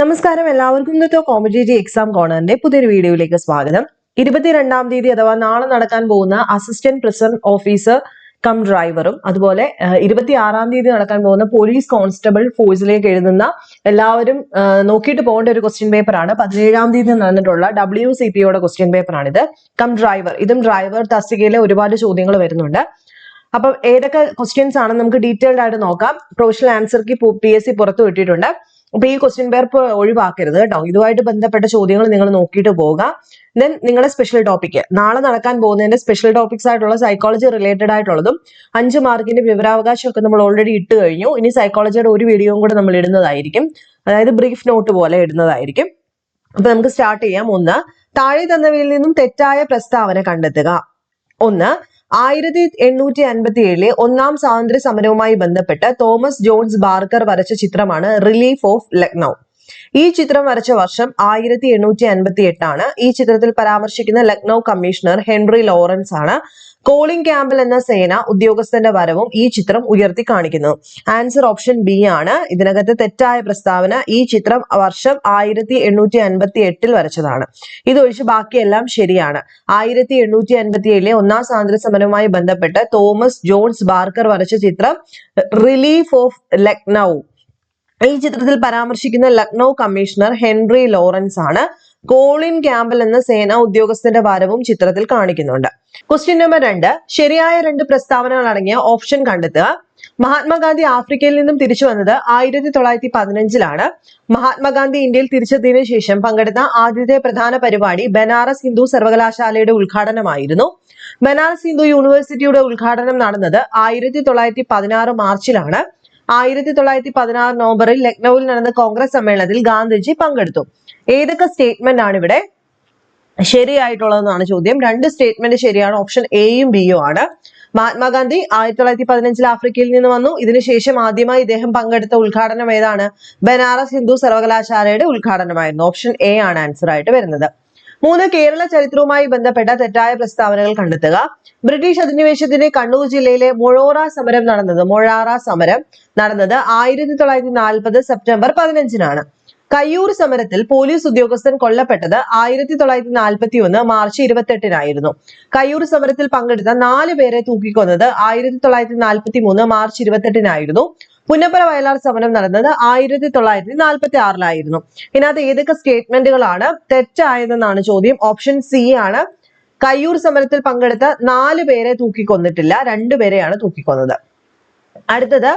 നമസ്കാരം. എല്ലാവർക്കും ഇന്നത്തെ കോമ്പറ്റേറ്റീവ് എക്സാം കോർണറിന്റെ പുതിയൊരു വീഡിയോയിലേക്ക് സ്വാഗതം. ഇരുപത്തിരണ്ടാം തീയതി അഥവാ നാളെ നടക്കാൻ പോകുന്ന അസിസ്റ്റന്റ് പ്രസിഡന്റ് ഓഫീസർ കം ഡ്രൈവറും അതുപോലെ ഇരുപത്തി ആറാം തീയതി നടക്കാൻ പോകുന്ന പോലീസ് കോൺസ്റ്റബിൾ ഫോഴ്സിലേക്ക് എഴുതുന്ന എല്ലാവരും നോക്കിയിട്ട് പോകേണ്ട ഒരു ക്വസ്റ്റ്യൻ പേപ്പറാണ് പതിനേഴാം തീയതി നടന്നിട്ടുള്ള ഡബ്ല്യു സി പി ഒയുടെ ക്വസ്റ്റ്യൻ പേപ്പറാണിത് കം ഡ്രൈവർ. ഇതും ഡ്രൈവർ തസ്തികയിലെ ഒരുപാട് ചോദ്യങ്ങൾ വരുന്നുണ്ട്. അപ്പം ഏതൊക്കെ ക്വസ്റ്റ്യൻസ് ആണെന്ന് നമുക്ക് ഡീറ്റെയിൽഡ് ആയിട്ട് നോക്കാം. പ്രൊഫഷണൽ ആൻസർക്ക് പി എസ് സി പുറത്തു വിട്ടിട്ടുണ്ട്. അപ്പൊ ഈ ക്വസ്റ്റ്യൻ പേർപ്പ് ഒഴിവാക്കരുത് കേട്ടോ. ഇതുമായിട്ട് ബന്ധപ്പെട്ട ചോദ്യങ്ങൾ നിങ്ങൾ നോക്കിയിട്ട് പോവുക. ദെൻ നിങ്ങളുടെ സ്പെഷ്യൽ ടോപ്പിക് നാളെ നടക്കാൻ പോകുന്നതിന്റെ സ്പെഷ്യൽ ടോപ്പിക്സ് ആയിട്ടുള്ള സൈക്കോളജി റിലേറ്റഡ് ആയിട്ടുള്ളതും അഞ്ച് മാർക്കിന്റെ വിവരാവകാശം ഒക്കെ നമ്മൾ ഓൾറെഡി ഇട്ട് കഴിഞ്ഞു. ഇനി സൈക്കോളജിയുടെ ഒരു വീഡിയോയും കൂടെ നമ്മൾ ഇടുന്നതായിരിക്കും. അതായത് ബ്രീഫ് നോട്ട് പോലെ ഇടുന്നതായിരിക്കും. അപ്പൊ നമുക്ക് സ്റ്റാർട്ട് ചെയ്യാം. ഒന്ന് താഴെ തന്നവയിൽ നിന്നും തെറ്റായ പ്രസ്താവന കണ്ടെത്തുക. ഒന്ന് ആയിരത്തി എണ്ണൂറ്റി അൻപത്തി ഏഴിലെ ഒന്നാം സ്വാതന്ത്ര്യ സമരവുമായി ബന്ധപ്പെട്ട് തോമസ് ജോൺസ് ബാർക്കർ വരച്ച ചിത്രമാണ് റിലീഫ് ഓഫ് ലക്നൗ ഈ ചിത്രം വരച്ച വർഷം ആയിരത്തി എണ്ണൂറ്റി അൻപത്തി എട്ടാണ് ഈ ചിത്രത്തിൽ പരാമർശിക്കുന്ന ലക്നൗ കമ്മീഷണർ ഹെൻറി ലോറൻസ് ആണ് കോളിംഗ് ക്യാമ്പിൽ എന്ന സേന ഉദ്യോഗസ്ഥന്റെ വരവും ഈ ചിത്രം ഉയർത്തി കാണിക്കുന്നു. ആൻസർ ഓപ്ഷൻ ബി ആണ്. ഇതിനകത്ത് തെറ്റായ പ്രസ്താവന ഈ ചിത്രം വർഷം ആയിരത്തി എണ്ണൂറ്റി അൻപത്തി എട്ടിൽ വരച്ചതാണ് ഇതൊഴിച്ച് ബാക്കിയെല്ലാം ശരിയാണ്. ആയിരത്തി എണ്ണൂറ്റി അൻപത്തി ഏഴിലെ ഒന്നാം സ്വാതന്ത്ര്യ സമരവുമായി ബന്ധപ്പെട്ട് തോമസ് ജോൺസ് ബാർക്കർ വരച്ച ചിത്രം റിലീഫ് ഓഫ് ലക്നൌ ഈ ചിത്രത്തിൽ പരാമർശിക്കുന്ന ലക്നൗ കമ്മീഷണർ ഹെൻറി ലോറൻസ് ആണ് കോളിൻ ക്യാമ്പൽ എന്ന സേനാ ഉദ്യോഗസ്ഥന്റെ ഭാരവും ചിത്രത്തിൽ കാണിക്കുന്നുണ്ട്. ക്വസ്റ്റ്യൻ നമ്പർ രണ്ട്. ശരിയായ രണ്ട് പ്രസ്താവനകൾ അടങ്ങിയ ഓപ്ഷൻ കണ്ടെത്തുക. മഹാത്മാഗാന്ധി ആഫ്രിക്കയിൽ നിന്നും തിരിച്ചു വന്നത് ആയിരത്തി തൊള്ളായിരത്തി പതിനഞ്ചിലാണ് മഹാത്മാഗാന്ധി ഇന്ത്യയിൽ തിരിച്ചെത്തിയതിനു ശേഷം പങ്കെടുത്ത ആദ്യത്തെ പ്രധാന പരിപാടി ബനാറസ് ഹിന്ദു സർവകലാശാലയുടെ ഉദ്ഘാടനമായിരുന്നു. ബനാറസ് ഹിന്ദു യൂണിവേഴ്സിറ്റിയുടെ ഉദ്ഘാടനം നടന്നത് ആയിരത്തി തൊള്ളായിരത്തി പതിനാറ് മാർച്ചിലാണ്. ആയിരത്തി തൊള്ളായിരത്തി പതിനാറ് നവംബറിൽ ലക്നൌവിൽ നടന്ന കോൺഗ്രസ് സമ്മേളനത്തിൽ ഗാന്ധിജി പങ്കെടുത്തു. ഏതൊക്കെ സ്റ്റേറ്റ്മെന്റ് ആണ് ഇവിടെ ശരിയായിട്ടുള്ളതെന്നാണ് ചോദ്യം. രണ്ട് സ്റ്റേറ്റ്മെന്റ് ശരിയാണ്. ഓപ്ഷൻ എയും ബിയും ആണ്. മഹാത്മാഗാന്ധി ആയിരത്തി തൊള്ളായിരത്തി പതിനഞ്ചിൽ ആഫ്രിക്കയിൽ നിന്ന് വന്നു. ഇതിനുശേഷം ആദ്യമായി ഇദ്ദേഹം പങ്കെടുത്ത ഉദ്ഘാടനം ഏതാണ്? ബനാറസ് ഹിന്ദു സർവകലാശാലയുടെ ഉദ്ഘാടനമായിരുന്നു. ഓപ്ഷൻ എ ആണ് ആൻസർ ആയിട്ട് വരുന്നത്. മൂന്ന് കേരള ചരിത്രവുമായി ബന്ധപ്പെട്ട തെറ്റായ പ്രസ്താവനകൾ കണ്ടെത്തുക. ബ്രിട്ടീഷ് അധിനിവേശത്തിന്റെ കണ്ണൂർ ജില്ലയിലെ മൊഴോറ സമരം നടന്നത് മൊഴാറ സമരം നടന്നത് ആയിരത്തി തൊള്ളായിരത്തി നാൽപ്പത് സെപ്റ്റംബർ പതിനഞ്ചിനാണ്. കയ്യൂർ സമരത്തിൽ പോലീസ് ഉദ്യോഗസ്ഥൻ കൊല്ലപ്പെട്ടത് ആയിരത്തി തൊള്ളായിരത്തി നാൽപ്പത്തി ഒന്ന് മാർച്ച് ഇരുപത്തെട്ടിനായിരുന്നു. കയ്യൂർ സമരത്തിൽ പങ്കെടുത്ത നാല് പേരെ തൂക്കിക്കൊന്നത് ആയിരത്തി തൊള്ളായിരത്തി നാൽപ്പത്തി മൂന്ന് മാർച്ച് ഇരുപത്തെട്ടിനായിരുന്നു. പുന്നപ്പര വയലാർ സമരം നടന്നത് ആയിരത്തി തൊള്ളായിരത്തി നാൽപ്പത്തി ആറിലായിരുന്നു ഇതിനകത്ത് ഏതൊക്കെ സ്റ്റേറ്റ്മെന്റുകളാണ് തെറ്റായതെന്നാണ് ചോദ്യം. ഓപ്ഷൻ സി ആണ്. കയ്യൂർ സമരത്തിൽ പങ്കെടുത്ത നാല് പേരെ തൂക്കിക്കൊന്നിട്ടില്ല രണ്ടുപേരെയാണ് തൂക്കിക്കൊന്നത്. അടുത്തത്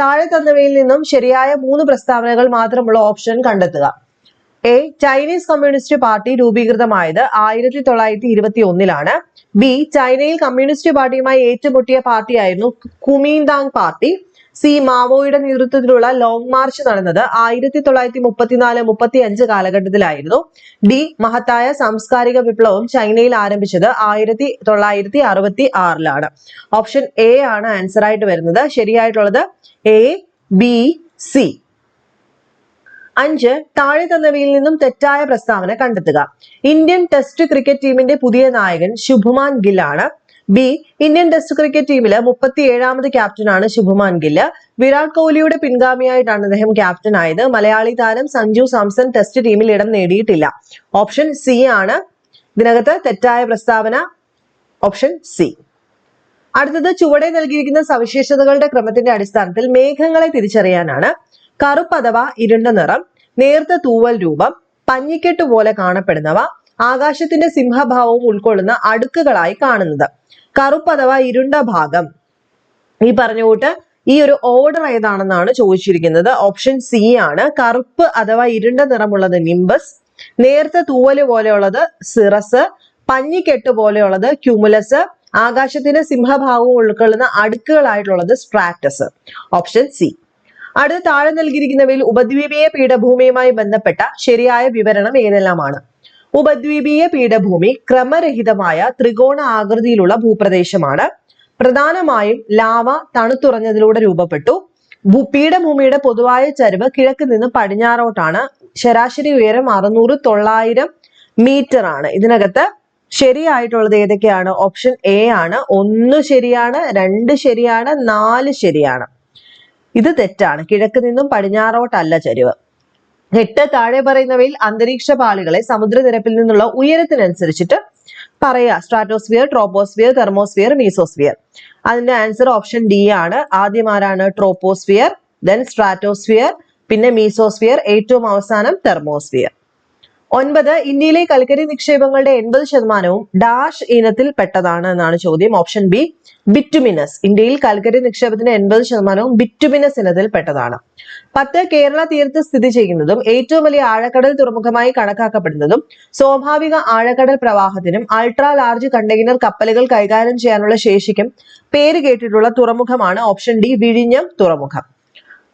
താഴെ തന്നവയിൽ നിന്നും ശരിയായ മൂന്ന് പ്രസ്താവനകൾ മാത്രമുള്ള ഓപ്ഷൻ കണ്ടെത്തുക. എ ചൈനീസ് കമ്മ്യൂണിസ്റ്റ് പാർട്ടി രൂപീകൃതമായത് ആയിരത്തി തൊള്ളായിരത്തി ഇരുപത്തി ഒന്നിലാണ് ബി ചൈനയിൽ കമ്മ്യൂണിസ്റ്റ് പാർട്ടിയുമായി ഏറ്റുമുട്ടിയ പാർട്ടിയായിരുന്നു കുമീന്താങ് പാർട്ടി. സി മാവോയുടെ നേതൃത്വത്തിലുള്ള ലോങ് മാർച്ച് നടന്നത് ആയിരത്തി തൊള്ളായിരത്തി മുപ്പത്തിനാല് മുപ്പത്തി അഞ്ച് കാലഘട്ടത്തിലായിരുന്നു. ഡി മഹത്തായ സാംസ്കാരിക വിപ്ലവം ചൈനയിൽ ആരംഭിച്ചത് ആയിരത്തി തൊള്ളായിരത്തി അറുപത്തി ആറിലാണ് ഓപ്ഷൻ എ ആണ് ആൻസർ ആയിട്ട് വരുന്നത്. ശരിയായിട്ടുള്ളത് എ ബി സി അഞ്ച് താഴെ തന്നവയിൽ നിന്നും തെറ്റായ പ്രസ്താവന കണ്ടെത്തുക. ഇന്ത്യൻ ടെസ്റ്റ് ക്രിക്കറ്റ് ടീമിന്റെ പുതിയ നായകൻ ശുഭ്മാൻ ഗിൽ ആണ് ബി ഇന്ത്യൻ ടെസ്റ്റ് ക്രിക്കറ്റ് ടീമിൽ മുപ്പത്തി ഏഴാമത് ക്യാപ്റ്റനാണ് ശുഭമാൻ ഗില്ല് വിരാട് കോഹ്ലിയുടെ പിൻഗാമിയായിട്ടാണ് അദ്ദേഹം ക്യാപ്റ്റൻ ആയത് മലയാളി താരം സഞ്ജു സാംസൺ ടെസ്റ്റ് ടീമിൽ ഇടം നേടിയിട്ടില്ല. ഓപ്ഷൻ സി ആണ്. ഇതിനകത്ത് തെറ്റായ പ്രസ്താവന. Option C. അടുത്തത് ചുവടെ നൽകിയിരിക്കുന്ന സവിശേഷതകളുടെ ക്രമത്തിന്റെ അടിസ്ഥാനത്തിൽ മേഘങ്ങളെ തിരിച്ചറിയാനാണ്. കറുപ്പ് അഥവാ ഇരുണ്ട നിറം നേർത്ത തൂവൽ രൂപം പഞ്ഞിക്കെട്ട് പോലെ കാണപ്പെടുന്നവ ആകാശത്തിന്റെ സിംഹഭാവവും ഉൾക്കൊള്ളുന്ന അടുക്കുകളായി കാണുന്നത്. കറുപ്പ് അഥവാ ഇരുണ്ട ഭാഗം. ഈ പറഞ്ഞ കൂട്ട് ഈ ഒരു ഓർഡർ ഏതാണെന്നാണ് ചോദിച്ചിരിക്കുന്നത്. ഓപ്ഷൻ സി ആണ്. കറുപ്പ് അഥവാ ഇരുണ്ട നിറമുള്ളത് നിംബസ് നേർത്ത തൂവൽ പോലെയുള്ളത് സിറസ് പഞ്ഞിക്കെട്ട് പോലെയുള്ളത് ക്യുമുലസ് ആകാശത്തിന്റെ സിംഹഭാവം ഉൾക്കൊള്ളുന്ന അടുക്കുകളായിട്ടുള്ളത് സ്ട്രാറ്റസ് ഓപ്ഷൻ സി അടുത്ത താഴെ നൽകിയിരിക്കുന്നവയിൽ ഉപദ്വീപീയ പീഠഭൂമിയുമായി ബന്ധപ്പെട്ട ശരിയായ വിവരണം ഏതെല്ലാമാണ്? ഉപദ്വീപീയ പീഠഭൂമി ക്രമരഹിതമായ ത്രികോണ ആകൃതിയിലുള്ള ഭൂപ്രദേശമാണ്. പ്രധാനമായും ലാവ തണുത്തുറഞ്ഞതിലൂടെ രൂപപ്പെട്ടു. പീഠഭൂമിയുടെ പൊതുവായ ചരിവ് കിഴക്ക് നിന്ന് പടിഞ്ഞാറോട്ടാണ്. ശരാശരി ഉയരം അറുന്നൂറ് തൊള്ളായിരം മീറ്റർ ആണ്. ഇതിനകത്ത് ശരിയായിട്ടുള്ളത് ഏതൊക്കെയാണ്? ഓപ്ഷൻ എ ആണ്. ഒന്ന് ശരിയാണ് രണ്ട് ശരിയാണ് നാല് ശരിയാണ്. ഇത് തെറ്റാണ്. കിഴക്ക് നിന്നും പടിഞ്ഞാറോട്ടല്ല ചരിവ്. എട്ട് താഴെ പറയുന്നവയിൽ അന്തരീക്ഷ പാളികളെ സമുദ്രനിരപ്പിൽ നിന്നുള്ള ഉയരത്തിനനുസരിച്ചിട്ട് പറയാ. സ്ട്രാറ്റോസ്ഫിയർ ട്രോപ്പോസ്ഫിയർ തെർമോസ്ഫിയർ മീസോസ്ഫിയർ അതിന്റെ ആൻസർ ഓപ്ഷൻ ഡി ആണ്. ആദ്യം ആരാണ്? ട്രോപ്പോസ്ഫിയർ ദെൻ സ്ട്രാറ്റോസ്ഫിയർ പിന്നെ മീസോസ്ഫിയർ ഏറ്റവും അവസാനം തെർമോസ്ഫിയർ ഒൻപത് ഇന്ത്യയിലെ കൽക്കരി നിക്ഷേപങ്ങളുടെ എൺപത് ശതമാനവും ഡാഷ് ഇനത്തിൽ പെട്ടതാണ് എന്നാണ് ചോദ്യം. Option B bituminous. ഇന്ത്യയിൽ കൽക്കരി നിക്ഷേപത്തിന്റെ എൺപത് ശതമാനവും ബിറ്റുമിനസ് ഇനത്തിൽ പെട്ടതാണ്. പത്ത് കേരള തീരത്ത് സ്ഥിതി ചെയ്യുന്നതും ഏറ്റവും വലിയ ആഴക്കടൽ തുറമുഖമായി കണക്കാക്കപ്പെടുന്നതും സ്വാഭാവിക ആഴക്കടൽ പ്രവാഹത്തിനും അൾട്രാ ലാർജ് കണ്ടെയ്നർ കപ്പലുകൾ കൈകാര്യം ചെയ്യാനുള്ള ശേഷിക്കും പേര് കേട്ടിട്ടുള്ള തുറമുഖമാണ് ഓപ്ഷൻ ഡി വിഴിഞ്ഞം തുറമുഖം.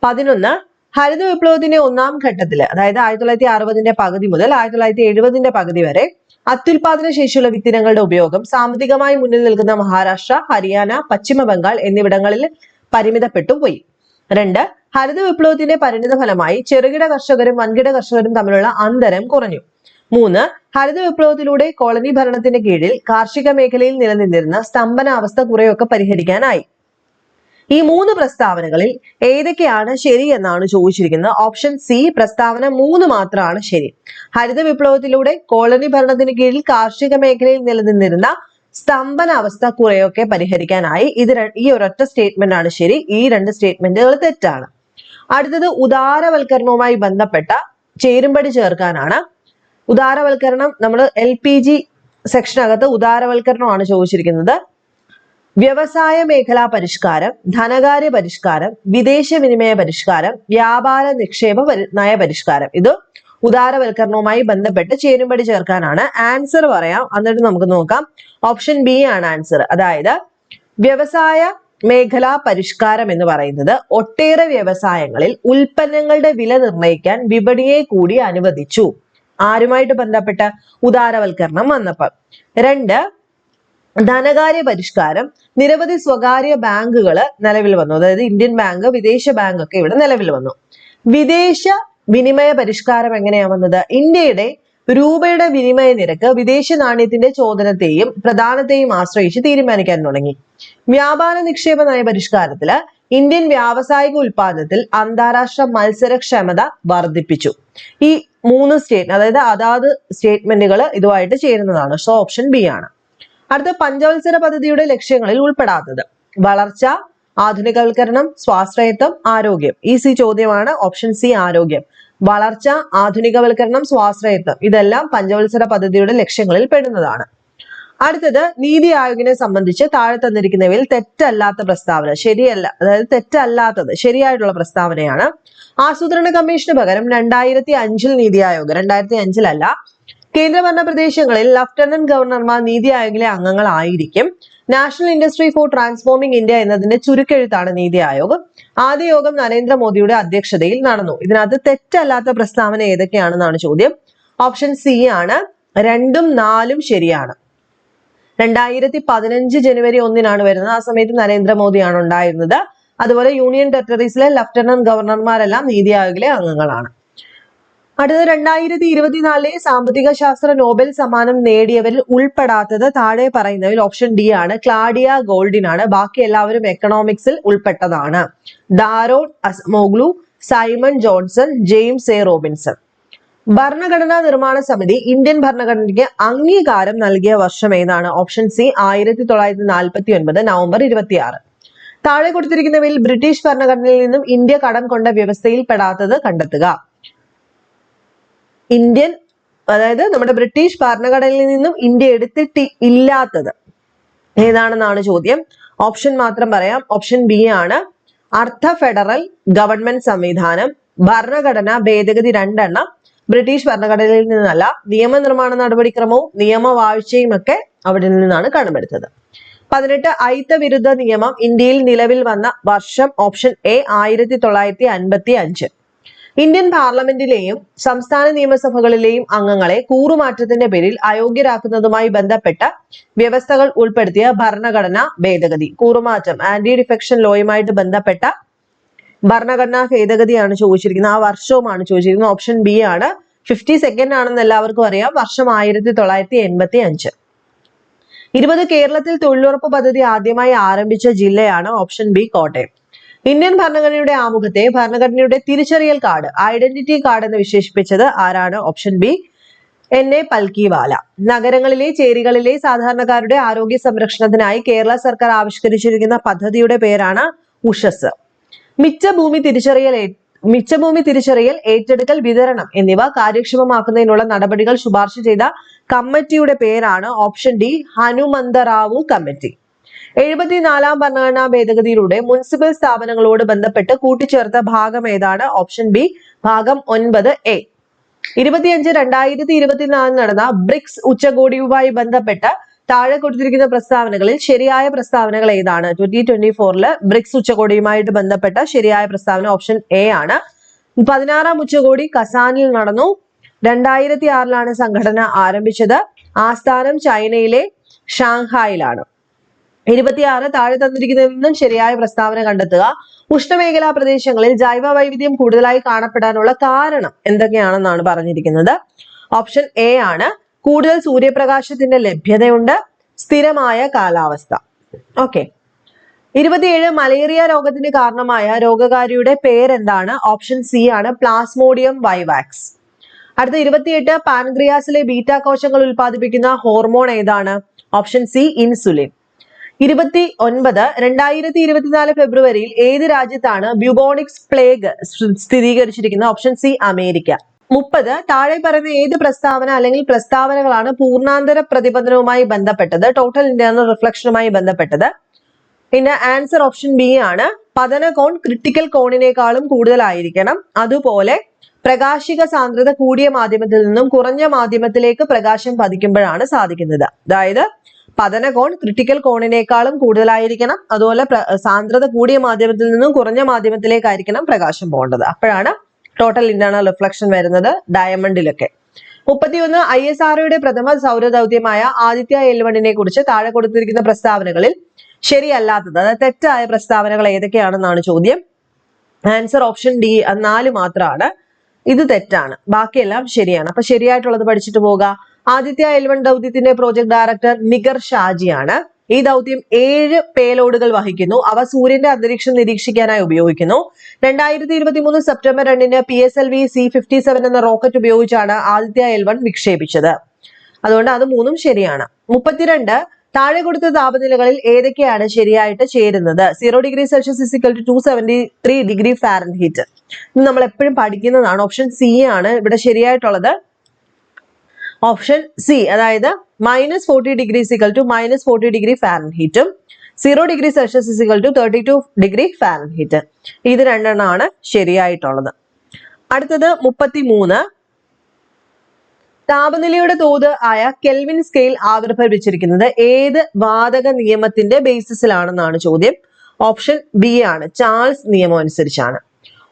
പതിനൊന്ന് ഹരിത വിപ്ലവത്തിന്റെ ഒന്നാം ഘട്ടത്തിൽ അതായത് ആയിരത്തി തൊള്ളായിരത്തി അറുപതിന്റെ പകുതി മുതൽ ആയിരത്തി തൊള്ളായിരത്തി എഴുപതിന്റെ പകുതി വരെ അത്യുൽപാദന ശേഷിയുള്ള വിത്തിനങ്ങളുടെ ഉപയോഗം സാമ്പത്തികമായി മുന്നിൽ നിൽക്കുന്ന മഹാരാഷ്ട്ര ഹരിയാന പശ്ചിമ ബംഗാൾ എന്നിവിടങ്ങളിൽ പരിമിതപ്പെട്ടു പോയി. രണ്ട് ഹരിത വിപ്ലവത്തിന്റെ പരിണിത ഫലമായി ചെറുകിട കർഷകരും വൻകിട കർഷകരും തമ്മിലുള്ള അന്തരം കുറഞ്ഞു. മൂന്ന് ഹരിത വിപ്ലവത്തിലൂടെ കോളനി ഭരണത്തിന്റെ കീഴിൽ കാർഷിക മേഖലയിൽ നിലനിന്നിരുന്ന സ്തംഭനാവസ്ഥ കുറെയൊക്കെ പരിഹരിക്കാനായി. ഈ മൂന്ന് പ്രസ്താവനകളിൽ ഏതൊക്കെയാണ് ശരി എന്നാണ് ചോദിച്ചിരിക്കുന്നത്. ഓപ്ഷൻ സി പ്രസ്താവന മൂന്ന് മാത്രമാണ് ശരി. ഹരിത വിപ്ലവത്തിലൂടെ കോളനി ഭരണത്തിന് കീഴിൽ കാർഷിക മേഖലയിൽ നിലനിന്നിരുന്ന സ്തംഭന അവസ്ഥ കുറെയൊക്കെ പരിഹരിക്കാനായി ഇത് ഈ ഒരൊറ്റ സ്റ്റേറ്റ്മെന്റ് ആണ് ശരി. ഈ രണ്ട് സ്റ്റേറ്റ്മെന്റുകൾ തെറ്റാണ്. അടുത്തത് ഉദാരവൽക്കരണവുമായി ബന്ധപ്പെട്ട ചേരുംപടി ചേർക്കാനാണ്. ഉദാരവൽക്കരണം നമ്മൾ എൽ പി ജി സെക്ഷനകത്ത് ഉദാരവൽക്കരണമാണ് ചോദിച്ചിരിക്കുന്നത്. വ്യവസായ മേഖലാ പരിഷ്കാരം ധനകാര്യ പരിഷ്കാരം വിദേശ വിനിമയ പരിഷ്കാരം വ്യാപാര നിക്ഷേപ നയ പരിഷ്കാരം. ഇത് ഉദാരവൽക്കരണവുമായി ബന്ധപ്പെട്ട് ചേരുംപടി ചേർക്കാനാണ് ആൻസർ പറയാം. എന്നിട്ട് നമുക്ക് നോക്കാം. ഓപ്ഷൻ ബി ആണ് ആൻസർ. അതായത് വ്യവസായ മേഖലാ പരിഷ്കാരം എന്ന് പറയുന്നത് ഒട്ടേറെ വ്യവസായങ്ങളിൽ ഉൽപ്പന്നങ്ങളുടെ വില നിർണയിക്കാൻ വിപണിയെ കൂടി അനുവദിച്ചു. ആരുമായിട്ട് ബന്ധപ്പെട്ട ഉദാരവൽക്കരണം വന്നപ്പോൾ രണ്ട് ധനകാര്യ പരിഷ്കാരം നിരവധി സ്വകാര്യ ബാങ്കുകൾ നിലവിൽ വന്നു. അതായത് ഇന്ത്യൻ ബാങ്ക് വിദേശ ബാങ്ക് ഒക്കെ ഇവിടെ നിലവിൽ വന്നു. വിദേശ വിനിമയ പരിഷ്കാരം എങ്ങനെയാ വന്നത്? ഇന്ത്യയുടെ രൂപയുടെ വിനിമയ നിരക്ക് വിദേശ നാണയത്തിന്റെ ചോദനത്തെയും പ്രധാനത്തെയും ആശ്രയിച്ച് തീരുമാനിക്കാൻ തുടങ്ങി. വ്യാപാര നിക്ഷേപ നയ പരിഷ്കാരത്തിൽ ഇന്ത്യൻ വ്യാവസായിക ഉൽപാദനത്തിൽ അന്താരാഷ്ട്ര മത്സരക്ഷമത വർദ്ധിപ്പിച്ചു. ഈ മൂന്ന് സ്റ്റേറ്റ് അതായത് അതാത് സ്റ്റേറ്റ്മെന്റുകൾ ഇതുമായിട്ട് ചേരുന്നതാണ്. സോ ഓപ്ഷൻ ബി ആണ്. അടുത്ത പഞ്ചവത്സര പദ്ധതിയുടെ ലക്ഷ്യങ്ങളിൽ ഉൾപ്പെടാത്തത്. വളർച്ച ആധുനികവൽക്കരണം സ്വാശ്രയത്വം ആരോഗ്യം. ഈ സി ചോദ്യമാണ് ഓപ്ഷൻ സി ആരോഗ്യം. വളർച്ച ആധുനികവൽക്കരണം സ്വാശ്രയത്വം. ഇതെല്ലാം പഞ്ചവത്സര പദ്ധതിയുടെ ലക്ഷ്യങ്ങളിൽ പെടുന്നതാണ്. അടുത്തത് നീതി ആയോഗിനെ സംബന്ധിച്ച് താഴെ തന്നിരിക്കുന്നവയിൽ തെറ്റല്ലാത്ത പ്രസ്താവന. ശരിയല്ല അതായത് തെറ്റല്ലാത്തത് ശരിയായിട്ടുള്ള പ്രസ്താവനയാണ്. ആസൂത്രണ കമ്മീഷന് പകരം രണ്ടായിരത്തി അഞ്ചിൽ നീതി ആയോഗ് രണ്ടായിരത്തി അഞ്ചിലല്ല കേന്ദ്രഭരണ പ്രദേശങ്ങളിൽ ലഫ്റ്റനന്റ് ഗവർണർമാർ നീതി ആയോഗിലെ അംഗങ്ങളായിരിക്കും. National industry for transforming India എന്നതിന്റെ ചുരുക്കെഴുത്താണ് നീതി ആയോഗ്. ആദ്യ യോഗം നരേന്ദ്രമോദിയുടെ അധ്യക്ഷതയിൽ നടന്നു. ഇതിനകത്ത് തെറ്റല്ലാത്ത പ്രസ്താവന ഏതൊക്കെയാണെന്നാണ് ചോദ്യം. ഓപ്ഷൻ സി ആണ്. രണ്ടും നാലും ശരിയാണ്. രണ്ടായിരത്തി പതിനഞ്ച് ജനുവരി ഒന്നിനാണ് വരുന്നത്. ആ സമയത്ത് നരേന്ദ്രമോദിയാണ് ഉണ്ടായിരുന്നത്. അതുപോലെ യൂണിയൻ ടെറിട്ടറീസിലെ ലഫ്റ്റനന്റ് ഗവർണർമാരെല്ലാം നീതി ആയോഗിലെ അംഗങ്ങളാണ്. അടുത്തത് രണ്ടായിരത്തി ഇരുപത്തിനാലിലെ സാമ്പത്തിക ശാസ്ത്ര നോബൽ സമ്മാനം നേടിയവരിൽ ഉൾപ്പെടാത്തത് താഴെ പറയുന്നതിൽ ഓപ്ഷൻ ഡി ആണ്. ക്ലാഡിയ ഗോൾഡിനാണ്. ബാക്കി എല്ലാവരും എക്കണോമിക്സിൽ ഉൾപ്പെട്ടതാണ്. Daron Acemoglu Simon Johnson James A. Robinson. ഭരണഘടനാ നിർമ്മാണ സമിതി ഇന്ത്യൻ ഭരണഘടനയ്ക്ക് അംഗീകാരം നൽകിയ വർഷം ഏതാണ്? ഓപ്ഷൻ സി ആയിരത്തി തൊള്ളായിരത്തി നാൽപ്പത്തി ഒൻപത് നവംബർ ഇരുപത്തിയാറ്. താഴെ കൊടുത്തിരിക്കുന്നവയിൽ ബ്രിട്ടീഷ് ഭരണഘടനയിൽ നിന്നും ഇന്ത്യ കടം കൊണ്ട വ്യവസ്ഥയിൽ പെടാത്തത് കണ്ടെത്തുക. ഇന്ത്യൻ അതായത് നമ്മുടെ ബ്രിട്ടീഷ് ഭരണഘടനയിൽ നിന്നും ഇന്ത്യ എടുത്തിട്ട് ഇല്ലാത്തത്. ഏതാണെന്നാണ് ചോദ്യം? ഓപ്ഷൻ മാത്രം പറയാം. ഓപ്ഷൻ ബി ആണ് അർദ്ധ ഫെഡറൽ ഗവൺമെന്റ് സംവിധാനം ഭരണഘടന ഭേദഗതി രണ്ടെണ്ണം ബ്രിട്ടീഷ് ഭരണഘടനയിൽ നിന്നല്ല നിയമനിർമ്മാണ നടപടിക്രമവും നിയമവാഴ്ചയും ഒക്കെ അവിടെ നിന്നാണ് കടമെടുത്തത്. പതിനെട്ട് അയിത്ത വിരുദ്ധ നിയമം ഇന്ത്യയിൽ നിലവിൽ വന്ന വർഷം ഓപ്ഷൻ എ ആയിരത്തി തൊള്ളായിരത്തി അൻപത്തി അഞ്ച് ഇന്ത്യൻ പാർലമെന്റിലെയും സംസ്ഥാന നിയമസഭകളിലെയും അംഗങ്ങളെ കൂറുമാറ്റത്തിന്റെ പേരിൽ അയോഗ്യരാക്കുന്നതുമായി ബന്ധപ്പെട്ട വ്യവസ്ഥകൾ ഉൾപ്പെടുത്തിയ ഭരണഘടനാ ഭേദഗതി. കൂറുമാറ്റം ആന്റി ഡിഫെക്ഷൻ ലോയുമായിട്ട് ബന്ധപ്പെട്ട ഭരണഘടനാ ഭേദഗതിയാണ് ചോദിച്ചിരിക്കുന്നത്. ആ വർഷവുമാണ് ചോദിച്ചിരിക്കുന്നത്. ഓപ്ഷൻ ബി ആണ്. ഫിഫ്റ്റി സെക്കൻഡ് ആണെന്ന് എല്ലാവർക്കും അറിയാം. വർഷം ആയിരത്തി തൊള്ളായിരത്തി എൺപത്തി അഞ്ച് ഇരുപത് കേരളത്തിൽ തൊഴിലുറപ്പ് പദ്ധതി ആദ്യമായി ആരംഭിച്ച ജില്ലയാണ് ഓപ്ഷൻ ബി കോട്ടയം. ഇന്ത്യൻ ഭരണഘടനയുടെ ആമുഖത്തെ ഭരണഘടനയുടെ തിരിച്ചറിയൽ കാർഡ് ഐഡന്റിറ്റി കാർഡ് എന്ന് വിശേഷിപ്പിച്ചത് ആരാണ്? Option B N A Palkhivala. നഗരങ്ങളിലെ ചേരികളിലെ സാധാരണക്കാരുടെ ആരോഗ്യ സംരക്ഷണത്തിനായി കേരള സർക്കാർ ആവിഷ്കരിച്ചിരിക്കുന്ന പദ്ധതിയുടെ പേരാണ് ഉഷസ്. മിച്ചഭൂമി തിരിച്ചറിയൽ മിച്ചഭൂമി തിരിച്ചറിയൽ ഏറ്റെടുക്കൽ വിതരണം എന്നിവ കാര്യക്ഷമമാക്കുന്നതിനുള്ള നടപടികൾ ശുപാർശ ചെയ്ത കമ്മിറ്റിയുടെ പേരാണ് ഓപ്ഷൻ ഡി ഹനുമന്തറാവു കമ്മിറ്റി. എഴുപത്തിനാലാം ഭരണഘടനാ ഭേദഗതിയിലൂടെ മുനിസിപ്പൽ സ്ഥാപനങ്ങളോട് ബന്ധപ്പെട്ട് കൂട്ടിച്ചേർത്ത ഭാഗം ഏതാണ്? ഓപ്ഷൻ ബി ഭാഗം ഒൻപത് എ. ഇരുപത്തിയഞ്ച് രണ്ടായിരത്തി ഇരുപത്തിനാലിൽ നടന്ന ബ്രിക്സ് ഉച്ചകോടിയുമായി ബന്ധപ്പെട്ട താഴെ കൊടുത്തിരിക്കുന്ന പ്രസ്താവനകളിൽ ശരിയായ പ്രസ്താവനകൾ ഏതാണ്? ട്വന്റി ട്വന്റി ഫോറിൽ ബ്രിക്സ് ഉച്ചകോടിയുമായിട്ട് ബന്ധപ്പെട്ട ശരിയായ പ്രസ്താവന ഓപ്ഷൻ എ ആണ്. പതിനാറാം ഉച്ചകോടി കസാനിൽ നടന്നു. രണ്ടായിരത്തി ആറിലാണ് സംഘടന ആരംഭിച്ചത്. ആസ്ഥാനം ചൈനയിലെ ഷാങ്ഹായിലാണ്. ഇരുപത്തിയാറ് താഴെ തന്നിരിക്കുന്നതിൽ നിന്നും ശരിയായ പ്രസ്താവന കണ്ടെത്തുക. ഉഷ്ണമേഖലാ പ്രദേശങ്ങളിൽ ജൈവ വൈവിധ്യം കൂടുതലായി കാണപ്പെടാനുള്ള കാരണം എന്തൊക്കെയാണെന്നാണ് പറഞ്ഞിരിക്കുന്നത്. ഓപ്ഷൻ എ ആണ്. കൂടുതൽ സൂര്യപ്രകാശത്തിന്റെ ലഭ്യതയുണ്ട്. സ്ഥിരമായ കാലാവസ്ഥ. ഓക്കെ ഇരുപത്തിയേഴ് മലേറിയ രോഗത്തിന് കാരണമായ രോഗകാരിയുടെ പേരെന്താണ്? ഓപ്ഷൻ സി ആണ്. പ്ലാസ്മോഡിയം വൈവാക്സ് അടുത്ത ഇരുപത്തിയെട്ട് പാൻക്രിയാസിലെ ബീറ്റ കോശങ്ങൾ ഉൽപ്പാദിപ്പിക്കുന്ന ഹോർമോൺ ഏതാണ്? ഓപ്ഷൻ സി ഇൻസുലിൻ ഇരുപത്തി ഒൻപത് രണ്ടായിരത്തി ഇരുപത്തിനാല് ഫെബ്രുവരിയിൽ ഏത് രാജ്യത്താണ് bubonic plague സ്ഥിരീകരിച്ചിരിക്കുന്നത്? Option C America. മുപ്പത് താഴെ പറയുന്ന ഏത് പ്രസ്താവന അല്ലെങ്കിൽ പ്രസ്താവനകളാണ് പൂർണാന്തര പ്രതിബന്ധനവുമായി ബന്ധപ്പെട്ടത്? ടോട്ടൽ ഇന്റേണൽ റിഫ്ലക്ഷനുമായി ബന്ധപ്പെട്ടത്. പിന്നെ ആൻസർ ഓപ്ഷൻ ബി ആണ്. പതന കോൺ ക്രിട്ടിക്കൽ കോണിനേക്കാളും കൂടുതലായിരിക്കണം. അതുപോലെ പ്രകാശിക സാന്ദ്രത കൂടിയ മാധ്യമത്തിൽ നിന്നും കുറഞ്ഞ മാധ്യമത്തിലേക്ക് പ്രകാശം പതിക്കുമ്പോഴാണ് സാധിക്കുന്നത്. അതായത് പതന കോൺ ക്രിട്ടിക്കൽ കോണിനേക്കാളും കൂടുതലായിരിക്കണം. അതുപോലെ സാന്ദ്രത കൂടിയ മാധ്യമത്തിൽ നിന്നും കുറഞ്ഞ മാധ്യമത്തിലേക്കായിരിക്കണം പ്രകാശം പോകേണ്ടത്. അപ്പോഴാണ് ടോട്ടൽ ഇന്റേണൽ റിഫ്ലക്ഷൻ വരുന്നത് ഡയമണ്ടിലൊക്കെ മുപ്പത്തിയൊന്ന് ഐ എസ് ആർഒയുടെ പ്രഥമ സൗരദൗത്യമായ ആദിത്യ എൽവണിനെ കുറിച്ച് താഴെ കൊടുത്തിരിക്കുന്ന പ്രസ്താവനകളിൽ ശരിയല്ലാത്തത് അതായത് തെറ്റായ പ്രസ്താവനകൾ ഏതൊക്കെയാണെന്നാണ് ചോദ്യം. ആൻസർ ഓപ്ഷൻ ഡി നാല് മാത്രമാണ്. ഇത് തെറ്റാണ്. ബാക്കിയെല്ലാം ശരിയാണ്. അപ്പൊ ശരിയായിട്ടുള്ളത് പഠിച്ചിട്ട് പോവുക ആദിത്യ എൽവൺ ദൗത്യത്തിന്റെ പ്രോജക്ട് ഡയറക്ടർ നിഗർ ഷാജിയാണ്. ഈ ദൗത്യം ഏഴ് പേലോഡുകൾ വഹിക്കുന്നു. അവ സൂര്യന്റെ അന്തരീക്ഷം നിരീക്ഷിക്കാനായി ഉപയോഗിക്കുന്നു. രണ്ടായിരത്തി ഇരുപത്തി മൂന്ന് സെപ്റ്റംബർ രണ്ടിന് P S L V C fifty seven എന്ന റോക്കറ്റ് ഉപയോഗിച്ചാണ് ആദിത്യ എൽവൺ വിക്ഷേപിച്ചത്. അതുകൊണ്ട് അത് മൂന്നും ശരിയാണ്. മുപ്പത്തിരണ്ട് താഴെ കൊടുത്ത താപനിലകളിൽ ഏതൊക്കെയാണ് ശരിയായിട്ട് ചേരുന്നത്? Zero degree Celsius is equal to two seventy three degree Fahrenheit നമ്മൾ എപ്പോഴും പഠിക്കുന്നതാണ്. ഓപ്ഷൻ സി ആണ് ഇവിടെ ശരിയായിട്ടുള്ളത്. ഓപ്ഷൻ സി അതായത് minus forty degree equal to minus forty degree ഫാരൻഹീറ്റും zero degree Celsius is equal to thirty two degree Fahrenheit ഇത് രണ്ടെണ്ണമാണ് ശരിയായിട്ടുള്ളത്. അടുത്തത് മുപ്പത്തി മൂന്ന് താപനിലയുടെ തോത് ആയ കെൽവിൻ സ്കെയിൽ ആവിർഭവിച്ചിരിക്കുന്നത് ഏത് വാതക നിയമത്തിന്റെ ബേസിസിലാണെന്നാണ് ചോദ്യം. ഓപ്ഷൻ ബി ആണ് ചാൾസ് നിയമം അനുസരിച്ചാണ്.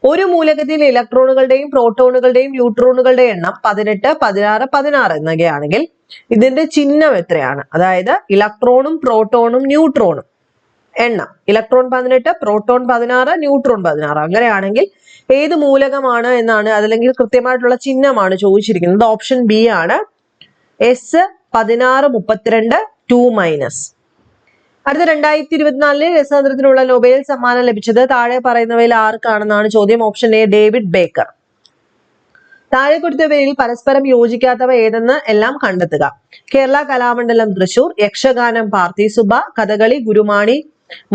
ഒരു മൂലകത്തിലെ ഇലക്ട്രോണുകളുടെയും പ്രോട്ടോണുകളുടെയും ന്യൂട്രോണുകളുടെ എണ്ണം പതിനെട്ട് പതിനാറ് പതിനാറ് എന്നൊക്കെയാണെങ്കിൽ ഇതിന്റെ ചിഹ്നം എത്രയാണ്? അതായത് ഇലക്ട്രോണും പ്രോട്ടോണും ന്യൂട്രോണും എണ്ണം. ഇലക്ട്രോൺ പതിനെട്ട് പ്രോട്ടോൺ പതിനാറ് ന്യൂട്രോൺ പതിനാറ്. അങ്ങനെയാണെങ്കിൽ ഏത് മൂലകമാണ് എന്നാണ് അതല്ലെങ്കിൽ കൃത്യമായിട്ടുള്ള ചിഹ്നമാണ് ചോദിച്ചിരിക്കുന്നത്. ഓപ്ഷൻ ബി ആണ്. എസ് പതിനാറ് മുപ്പത്തിരണ്ട് ടു മൈനസ്. അടുത്ത രണ്ടായിരത്തി ഇരുപത്തിനാലിലെ രസതന്ത്രത്തിനുള്ള നൊബേൽ സമ്മാനം ലഭിച്ചത് താഴെ പറയുന്നവയിൽ ആർക്കാണെന്നാണ് ചോദ്യം. Option A David Baker. താഴെ കൊടുത്തവയിൽ പരസ്പരം യോജിക്കാത്തവ ഏതെന്ന് എല്ലാം കണ്ടെത്തുക. കേരള കലാമണ്ഡലം തൃശൂർ യക്ഷഗാനം പാർത്തിസുബ കഥകളി ഗുരുമാണി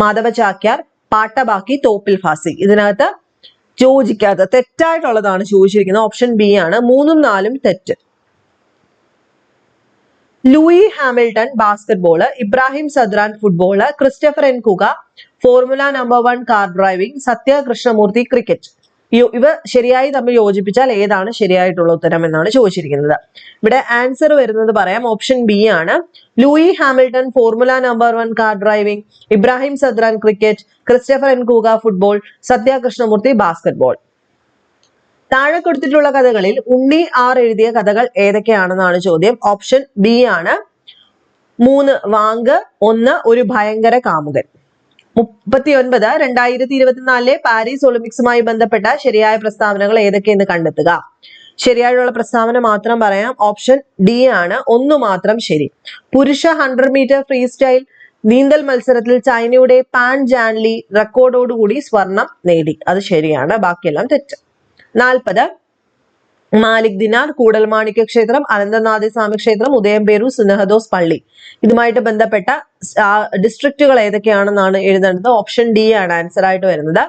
മാധവ ചാക്യാർ പാട്ടബാക്കി തോപ്പിൽ ഫാസി. ഇതിനകത്ത് യോജിക്കാത്ത തെറ്റായിട്ടുള്ളതാണ് ചോദിച്ചിരിക്കുന്നത്. ഓപ്ഷൻ ബി ആണ്. മൂന്നും നാലും തെറ്റ്. Louis Hamilton basketball Ibrahim Zadran football Christopher Nkunku formula number one car driving Satya Krishnamurthy cricket ഇവ ശരിയായി തമ്മിൽ യോജിപ്പിച്ചാൽ ഏതാണ് ശരിയായിട്ടുള്ള ഉത്തരം എന്നാണ് ചോദിച്ചിരിക്കുന്നത്. ഇവിടെ ആൻസർ വരുന്നത് പറയാം. ഓപ്ഷൻ ബി ആണ്. Louis Hamilton formula number one car driving Ibrahim Zadran cricket Christopher Nkunku football Satya Krishnamurthy basketball താഴെ കൊടുത്തിട്ടുള്ള കഥകളിൽ ഉണ്ണി ആർ എഴുതിയ കഥകൾ ഏതൊക്കെയാണെന്നാണ് ചോദ്യം. ഓപ്ഷൻ ബി ആണ്. മൂന്ന് വാങ്ക് ഒന്ന് ഒരു ഭയങ്കര കാമുകൻ. മുപ്പത്തി ഒൻപത് രണ്ടായിരത്തി ഇരുപത്തിനാലിലെ പാരീസ് ഒളിമ്പിക്സുമായി ബന്ധപ്പെട്ട ശരിയായ പ്രസ്താവനകൾ ഏതൊക്കെയെന്ന് കണ്ടെത്തുക. ശരിയായുള്ള പ്രസ്താവന മാത്രം പറയാം. ഓപ്ഷൻ ഡി ആണ്. ഒന്ന് മാത്രം ശരി. പുരുഷ ഹൺഡ്രഡ് മീറ്റർ ഫ്രീ സ്റ്റൈൽ നീന്തൽ മത്സരത്തിൽ ചൈനയുടെ പാൻ ജാൻലി റെക്കോർഡോടുകൂടി സ്വർണം നേടി. അത് ശരിയാണ്. ബാക്കിയെല്ലാം തെറ്റ്. നാൽപ്പത്. മാലിക് ദിനാർ കൂടൽമാണിക്യ ക്ഷേത്രം അനന്തനാഥി സ്വാമി ക്ഷേത്രം ഉദയംപേരൂർ സുനഹദോസ് പള്ളി. ഇതുമായിട്ട് ബന്ധപ്പെട്ട ഡിസ്ട്രിക്റ്റുകൾ ഏതൊക്കെയാണെന്നാണ് എഴുതേണ്ടത്? ഓപ്ഷൻ ഡി ആണ് ആൻസർ ആയിട്ട് വരുന്നത്.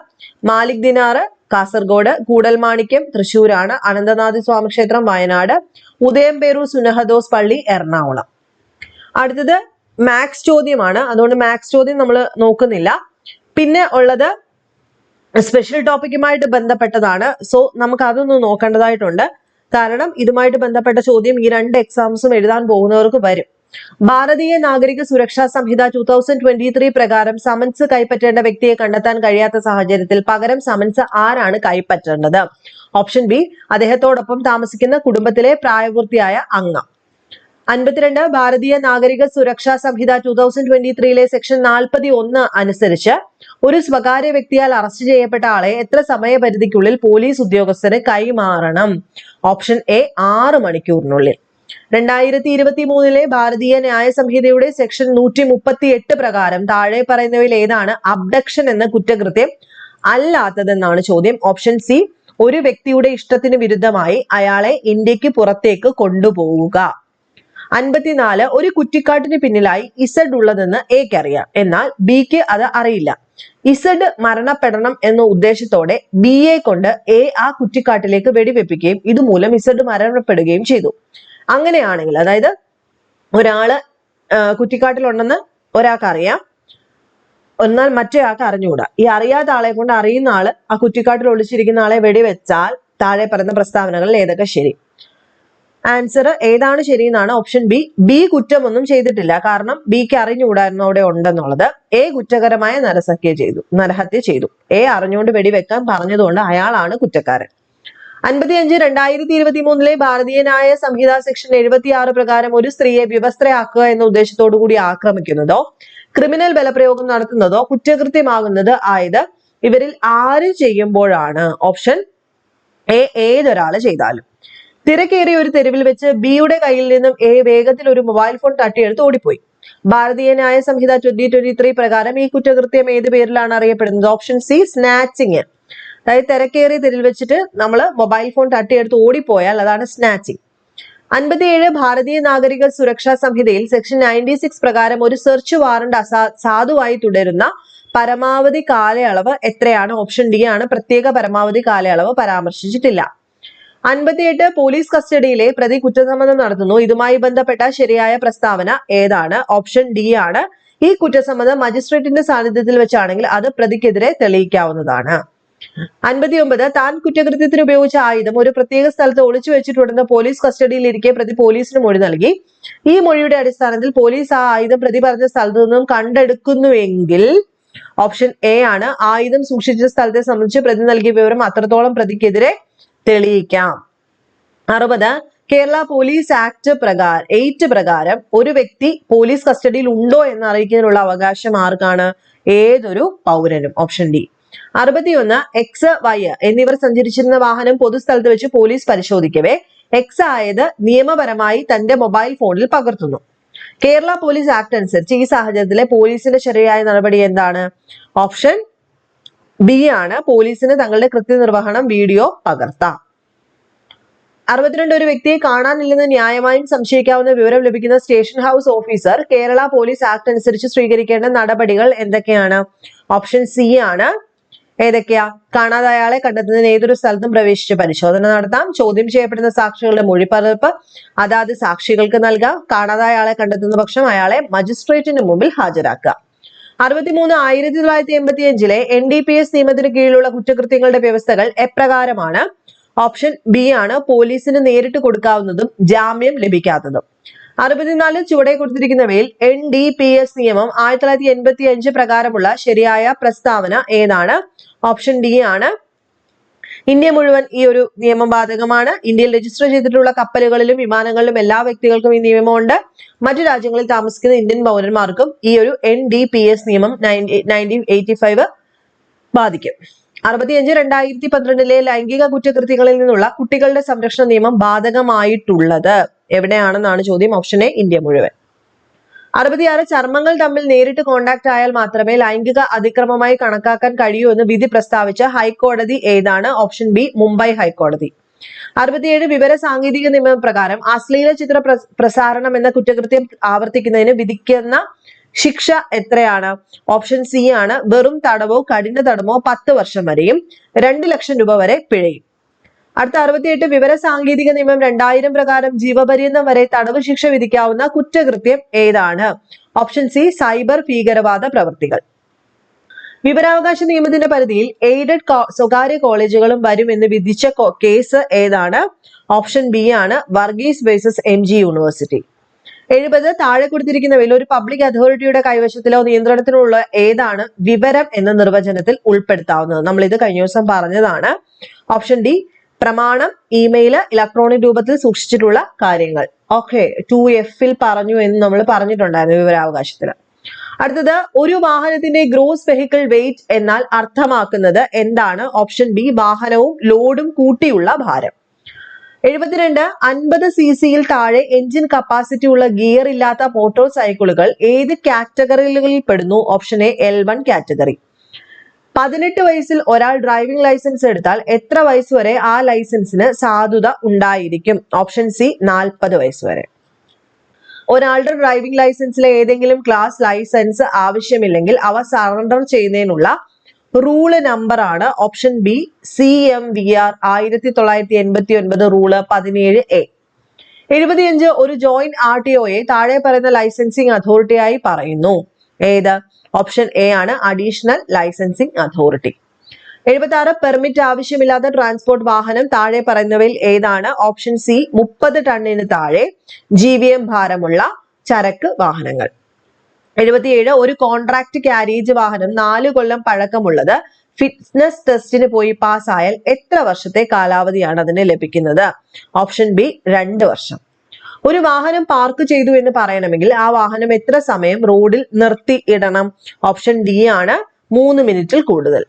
മാലിക് ദിനാർ കാസർഗോഡ് കൂടൽമാണിക്യം തൃശൂരാണ് അനന്തനാഥി സ്വാമി ക്ഷേത്രം വയനാട് ഉദയംപേരൂർ സുനഹദോസ് പള്ളി എറണാകുളം. അടുത്തത് മാക്സ് ചോദ്യമാണ്. അതുകൊണ്ട് മാക്സ് ചോദ്യം നമ്മൾ നോക്കുന്നില്ല. പിന്നെ ഉള്ളത് സ്പെഷ്യൽ ടോപ്പിക്കുമായിട്ട് ബന്ധപ്പെട്ടതാണ്. സോ നമുക്ക് അതൊന്ന് നോക്കേണ്ടതായിട്ടുണ്ട്. കാരണം ഇതുമായിട്ട് ബന്ധപ്പെട്ട ചോദ്യം ഈ രണ്ട് എക്സാംസും എഴുതാൻ പോകുന്നവർക്ക് വരും. Bharatiya Nagarik Suraksha Sanhita two thousand twenty three പ്രകാരം സമൻസ് കൈപ്പറ്റേണ്ട വ്യക്തിയെ കണ്ടെത്താൻ കഴിയാത്ത സാഹചര്യത്തിൽ പകരം സമൻസ് ആരാണ് കൈപ്പറ്റേണ്ടത്? ഓപ്ഷൻ ബി അദ്ദേഹത്തോടൊപ്പം താമസിക്കുന്ന കുടുംബത്തിലെ പ്രായപൂർത്തിയായ അംഗം. അൻപത്തിരണ്ട് Bharatiya Nagarik Suraksha Sanhita two thousand twenty ത്രീയിലെ section നാൽപ്പത്തി ഒന്ന് അനുസരിച്ച് ഒരു സ്വകാര്യ വ്യക്തിയാൽ അറസ്റ്റ് ചെയ്യപ്പെട്ട ആളെ എത്ര സമയപരിധിക്കുള്ളിൽ പോലീസ് ഉദ്യോഗസ്ഥന് കൈമാറണം? ഓപ്ഷൻ എ ആറ് മണിക്കൂറിനുള്ളിൽ. രണ്ടായിരത്തി ഇരുപത്തി മൂന്നിലെ ഭാരതീയ ന്യായ സംഹിതയുടെ സെക്ഷൻ നൂറ്റി മുപ്പത്തി എട്ട് പ്രകാരം താഴെ പറയുന്നവയിൽ ഏതാണ്? അബ്ഡക്ഷൻ എന്ന കുറ്റകൃത്യം അല്ലാത്തതെന്നാണ് ചോദ്യം. ഓപ്ഷൻ സി ഒരു വ്യക്തിയുടെ ഇഷ്ടത്തിന് വിരുദ്ധമായി അയാളെ ഇന്ത്യയ്ക്ക് പുറത്തേക്ക് കൊണ്ടുപോവുക. അൻപത്തിനാല് ഒരു കുറ്റിക്കാട്ടിന് പിന്നിലായി ഇസഡ് ഉള്ളതെന്ന് എക്ക് അറിയാം. എന്നാൽ ബിക്ക് അത് അറിയില്ല. ഇസഡ് മരണപ്പെടണം എന്ന ഉദ്ദേശത്തോടെ ബി എ കൊണ്ട് എ ആ കുറ്റിക്കാട്ടിലേക്ക് വെടിവെപ്പിക്കുകയും ഇതുമൂലം ഇസഡ് മരണപ്പെടുകയും ചെയ്തു. അങ്ങനെയാണെങ്കിൽ അതായത് ഒരാൾ കുറ്റിക്കാട്ടിലുണ്ടെന്ന് ഒരാൾക്ക് അറിയാം. എന്നാൽ മറ്റേയാൾക്ക് അറിഞ്ഞുകൂടാ. ഈ അറിയാത്ത ആളെ കൊണ്ട് അറിയുന്ന ആൾ ആ കുറ്റിക്കാട്ടിൽ ഒളിച്ചിരിക്കുന്ന ആളെ വെടിവെച്ചാൽ താഴെ പറയുന്ന പ്രസ്താവനകളിൽ ഏതൊക്കെ ശരി? ആൻസർ ഏതാണ് ശരി എന്നാണ് ഓപ്ഷൻ ബി ബി കുറ്റമൊന്നും ചെയ്തിട്ടില്ല. കാരണം ബിക്ക് അറിഞ്ഞുകൂടായിരുന്നു അവിടെ ഉണ്ടെന്നുള്ളത്. എ കുറ്റകരമായ നരസഹ്യ ചെയ്തു. നരഹത്യ ചെയ്തു. എ അറിഞ്ഞുകൊണ്ട് വെടിവെക്കാൻ പറഞ്ഞതുകൊണ്ട് അയാളാണ് കുറ്റക്കാരൻ. അൻപത്തിയഞ്ച് രണ്ടായിരത്തി ഇരുപത്തി മൂന്നിലെ ഭാരതീയനായ സംഹിത സെക്ഷൻ എഴുപത്തി ആറ് പ്രകാരം ഒരു സ്ത്രീയെ വ്യവസ്ഥയാക്കുക എന്ന ഉദ്ദേശത്തോടു കൂടി ആക്രമിക്കുന്നതോ ക്രിമിനൽ ബലപ്രയോഗം നടത്തുന്നതോ കുറ്റകൃത്യമാകുന്നത് ആയത് ഇവരിൽ ആര് ചെയ്യുമ്പോഴാണ്? ഓപ്ഷൻ എ ഏതൊരാൾ ചെയ്താലും. തിരക്കേറിയ ഒരു തെരുവിൽ വെച്ച് ബിയുടെ കയ്യിൽ നിന്നും എ വേഗത്തിൽ ഒരു മൊബൈൽ ഫോൺ തട്ടിയെടുത്ത് ഓടിപ്പോയി. ഭാരതീയ ന്യായ സംഹിത ട്വന്റി ട്വന്റി ത്രീ പ്രകാരം ഈ കുറ്റകൃത്യം ഏത് പേരിലാണ് അറിയപ്പെടുന്നത്? ഓപ്ഷൻ സി സ്നാച്ചിങ് അതായത് തിരക്കേറിയ തെരുവിൽ വെച്ചിട്ട് നമ്മൾ മൊബൈൽ ഫോൺ തട്ടിയെടുത്ത് ഓടിപ്പോയാൽ അതാണ് സ്നാച്ചിങ് അൻപത്തിയേഴ് ഭാരതീയ നാഗരിക സുരക്ഷാ സംഹിതയിൽ സെക്ഷൻ നയന്റി സിക്സ് പ്രകാരം ഒരു സെർച്ച് വാറണ്ട് അസാ സാധുവായി തുടരുന്ന പരമാവധി കാലയളവ് എത്രയാണ്? ഓപ്ഷൻ ഡി ആണ്. പ്രത്യേക പരമാവധി കാലയളവ് പരാമർശിച്ചിട്ടില്ല. അൻപത്തിയെട്ട് പോലീസ് കസ്റ്റഡിയിലെ പ്രതി കുറ്റസമ്മതം നടത്തുന്നു. ഇതുമായി ബന്ധപ്പെട്ട ശരിയായ പ്രസ്താവന ഏതാണ്? ഓപ്ഷൻ ഡി ആണ്. ഈ കുറ്റസമ്മതം മജിസ്ട്രേറ്റിന്റെ സാന്നിധ്യത്തിൽ വെച്ചാണെങ്കിൽ അത് പ്രതിക്കെതിരെ തെളിയിക്കാവുന്നതാണ്. അൻപത്തിയൊമ്പത് താൻ കുറ്റകൃത്യത്തിന് ഉപയോഗിച്ച ആയുധം ഒരു പ്രത്യേക സ്ഥലത്ത് ഒളിച്ചു വെച്ചിട്ടുണ്ടെന്ന് പോലീസ് കസ്റ്റഡിയിൽ ഇരിക്കെ പ്രതി പോലീസിന് മൊഴി നൽകി. ഈ മൊഴിയുടെ അടിസ്ഥാനത്തിൽ പോലീസ് ആ ആയുധം പ്രതി പറഞ്ഞ സ്ഥലത്ത് നിന്നും കണ്ടെടുക്കുന്നുവെങ്കിൽ ഓപ്ഷൻ എ ആണ്. ആയുധം സൂക്ഷിച്ച സ്ഥലത്തെ സംബന്ധിച്ച് പ്രതി നൽകിയ വിവരം അത്രത്തോളം പ്രതിക്കെതിരെ തെളിയിക്കാം. അറുപത് കേരള പോലീസ് ആക്ട് പ്രകാരം എയ്റ്റ് പ്രകാരം ഒരു വ്യക്തി പോലീസ് കസ്റ്റഡിയിൽ ഉണ്ടോ എന്ന് അറിയിക്കുന്നതിനുള്ള അവകാശം ആർക്കാണ്? ഏതൊരു പൗരനും? Option D. അറുപത്തിയൊന്ന് എക്സ് വൈ എന്നിവർ സഞ്ചരിച്ചിരുന്ന വാഹനം പൊതുസ്ഥലത്ത് വെച്ച് പോലീസ് പരിശോധിക്കവേ. എക്സ് ആയത് നിയമപരമായി തന്റെ മൊബൈൽ ഫോണിൽ പകർത്തുന്നു. കേരള പോലീസ് ആക്ട് അനുസരിച്ച് ഈ സാഹചര്യത്തിലെ പോലീസിന്റെ ശരിയായ നടപടി എന്താണ്? ഓപ്ഷൻ ബി ആണ് പോലീസിന് തങ്ങളുടെ കൃത്യനിർവഹണം വീഡിയോ പകർത്താം. അറുപത്തിരണ്ട് ഒരു വ്യക്തിയെ കാണാനില്ലെന്ന് ന്യായമായും സംശയിക്കാവുന്ന വിവരം ലഭിക്കുന്ന station house officer Kerala police act അനുസരിച്ച് സ്വീകരിക്കേണ്ട നടപടികൾ എന്തൊക്കെയാണ്? ഓപ്ഷൻ സി ആണ്. ഏതൊക്കെയാ? കാണാതായ ആളെ കണ്ടെത്തുന്നതിന് ഏതൊരു സ്ഥലത്തും പ്രവേശിച്ച് പരിശോധന നടത്താം. ചോദ്യം ചെയ്യപ്പെടുന്ന സാക്ഷികളുടെ മൊഴിപ്പകർപ്പ് അതാത് സാക്ഷികൾക്ക് നൽകാം. കാണാതായ ആളെ കണ്ടെത്തുന്ന പക്ഷം അയാളെ മജിസ്ട്രേറ്റിന് മുമ്പിൽ ഹാജരാക്കുക അറുപത്തിമൂന്ന് ആയിരത്തി തൊള്ളായിരത്തി എൺപത്തി അഞ്ചിലെ എൻ ഡി പി എസ് നിയമത്തിന് കീഴിലുള്ള കുറ്റകൃത്യങ്ങളുടെ വ്യവസ്ഥകൾ എപ്രകാരമാണ്? ഓപ്ഷൻ ബി ആണ് പോലീസിന് നേരിട്ട് കൊടുക്കാവുന്നതും ജാമ്യം ലഭിക്കാത്തതും. അറുപത്തിനാല് ചുവടെ കൊടുത്തിരിക്കുന്നവയിൽ എൻ ഡി പി എസ് നിയമം ആയിരത്തി തൊള്ളായിരത്തി എൺപത്തി അഞ്ച് പ്രകാരമുള്ള ശരിയായ പ്രസ്താവന ഏതാണ്? ഓപ്ഷൻ ഡി ആണ് ഇന്ത്യ മുഴുവൻ ഈ ഒരു നിയമം ബാധകമാണ് ഇന്ത്യയിൽ രജിസ്റ്റർ ചെയ്തിട്ടുള്ള കപ്പലുകളിലും വിമാനങ്ങളിലും എല്ലാ വ്യക്തികൾക്കും ഈ നിയമമുണ്ട്. മറ്റു രാജ്യങ്ങളിൽ താമസിക്കുന്ന ഇന്ത്യൻ പൗരന്മാർക്കും ഈ ഒരു എൻ ഡി പി എസ് നിയമം നയന്റീൻ എയ്റ്റി ഫൈവ് ബാധിക്കും. അറുപത്തിയഞ്ച് രണ്ടായിരത്തി പന്ത്രണ്ടിലെ ലൈംഗിക കുറ്റകൃത്യങ്ങളിൽ നിന്നുള്ള കുട്ടികളുടെ സംരക്ഷണ നിയമം ബാധകമായിട്ടുള്ളത്. എവിടെയാണെന്നാണ് ചോദ്യം? ഓപ്ഷൻ എ ഇന്ത്യ മുഴുവൻ. അറുപത്തിയാറ് ചർമ്മങ്ങൾ തമ്മിൽ നേരിട്ട് കോണ്ടാക്ട് ആയാൽ മാത്രമേ ലൈംഗിക അതിക്രമമായി കണക്കാക്കാൻ കഴിയൂ എന്ന് വിധി പ്രസ്താവിച്ച ഹൈക്കോടതി ഏതാണ്? ഓപ്ഷൻ ബി മുംബൈ ഹൈക്കോടതി. അറുപത്തിയേഴ് വിവര സാങ്കേതിക നിയമപ്രകാരം അശ്ലീല ചിത്ര പ്രസാരണം എന്ന കുറ്റകൃത്യം ആവർത്തിക്കുന്നതിന് വിധിക്കുന്ന ശിക്ഷ എത്രയാണ്? ഓപ്ഷൻ സി ആണ് വെറും തടവോ കഠിന തടവോ പത്ത് വർഷം വരെയും രണ്ട് ലക്ഷം രൂപ വരെ പിഴയും. അടുത്ത അറുപത്തിയെട്ട് വിവര സാങ്കേതിക നിയമം രണ്ടായിരം പ്രകാരം ജീവപര്യന്തം വരെ തടവ് ശിക്ഷ വിധിക്കാവുന്ന കുറ്റകൃത്യം ഏതാണ്? ഓപ്ഷൻ സി സൈബർ ഭീകരവാദ പ്രവൃത്തികൾ വിവരാവകാശ നിയമത്തിന്റെ പരിധിയിൽ എയ്ഡഡ് സ്വകാര്യ കോളേജുകളും വരുമെന്ന് വിധിച്ച കേസ് ഏതാണ്? ഓപ്ഷൻ ബി ആണ് Varghese versus M G university. എഴുപത് താഴെ കൊടുത്തിരിക്കുന്നവയിൽ ഒരു പബ്ലിക് അതോറിറ്റിയുടെ കൈവശത്തിലോ നിയന്ത്രണത്തിലോ ഉള്ള ഏതാണ് വിവരം എന്ന നിർവചനത്തിൽ ഉൾപ്പെടുത്താവുന്നത്? നമ്മൾ ഇത് കഴിഞ്ഞ ദിവസം പറഞ്ഞതാണ്. ഓപ്ഷൻ ഡി പ്രമാണം ഇമെയിൽ ഇലക്ട്രോണിക് രൂപത്തിൽ സൂക്ഷിച്ചിട്ടുള്ള കാര്യങ്ങൾ. ഓക്കെ ടു എഫിൽ പറഞ്ഞു എന്ന് നമ്മൾ പറഞ്ഞിട്ടുണ്ടായിരുന്നു വിവരാവകാശത്തിൽ അടുത്തത് ഒരു വാഹനത്തിന്റെ ഗ്രോസ് വെഹിക്കിൾ വെയിറ്റ് എന്നാൽ അർത്ഥമാക്കുന്നത് എന്താണ്? ഓപ്ഷൻ ബി വാഹനവും ലോഡും കൂട്ടിയുള്ള ഭാരം. എഴുപത്തിരണ്ട് അൻപത് സി സിയിൽ താഴെ എഞ്ചിൻ കപ്പാസിറ്റി ഉള്ള ഗിയർ ഇല്ലാത്ത മോട്ടോർ സൈക്കിളുകൾ ഏത് കാറ്റഗറികളിൽ പെടുന്നു? Option A L one category പതിനെട്ട് വയസ്സിൽ ഒരാൾ ഡ്രൈവിംഗ് ലൈസൻസ് എടുത്താൽ എത്ര വയസ്സ് വരെ ആ ലൈസൻസിന് സാധുത ഉണ്ടായിരിക്കും? ഓപ്ഷൻ സി നാൽപ്പത് വയസ്സ് വരെ. ഒരാളുടെ ഡ്രൈവിംഗ് ലൈസൻസിലെ ഏതെങ്കിലും ക്ലാസ് ലൈസൻസ് ആവശ്യമില്ലെങ്കിൽ അവ സറണ്ടർ ചെയ്യുന്നതിനുള്ള റൂൾ നമ്പർ ആണ് option B C M V R ആയിരത്തി തൊള്ളായിരത്തി എൺപത്തി ഒൻപത് റൂൾ പതിനേഴ് എ എഴുപത്തിയഞ്ച് ഒരു ജോയിന്റ് ആർ ടി ഒയെ താഴെ പറയുന്ന ലൈസൻസിങ് അതോറിറ്റിയായി പറയുന്നു. ഏത്? ഓപ്ഷൻ എ ആണ് അഡീഷണൽ ലൈസൻസിങ് അതോറിറ്റി എഴുപത്തി ആറ് പെർമിറ്റ് ആവശ്യമില്ലാത്ത ട്രാൻസ്പോർട്ട് വാഹനം താഴെ പറയുന്നവയിൽ ഏതാണ്? ഓപ്ഷൻ സി മുപ്പത് ടണ്ണിന് താഴെ ജി വി എം ഭാരമുള്ള ചരക്ക് വാഹനങ്ങൾ. എഴുപത്തിയേഴ് ഒരു കോൺട്രാക്ട് ക്യാരേജ് വാഹനം നാല് കൊല്ലം പഴക്കമുള്ളത് ഫിറ്റ്നസ് ടെസ്റ്റിന് പോയി പാസ്സായാൽ എത്ര വർഷത്തെ കാലാവധിയാണ് അതിന് ലഭിക്കുന്നത്? ഓപ്ഷൻ ബി രണ്ട് വർഷം. ഒരു വാഹനം പാർക്ക് ചെയ്തു എന്ന് പറയണമെങ്കിൽ ആ വാഹനം എത്ര സമയം റോഡിൽ നിർത്തി ഇടണം? ഓപ്ഷൻ ഡി ആണ് മൂന്ന് മിനിറ്റിൽ കൂടുതൽ.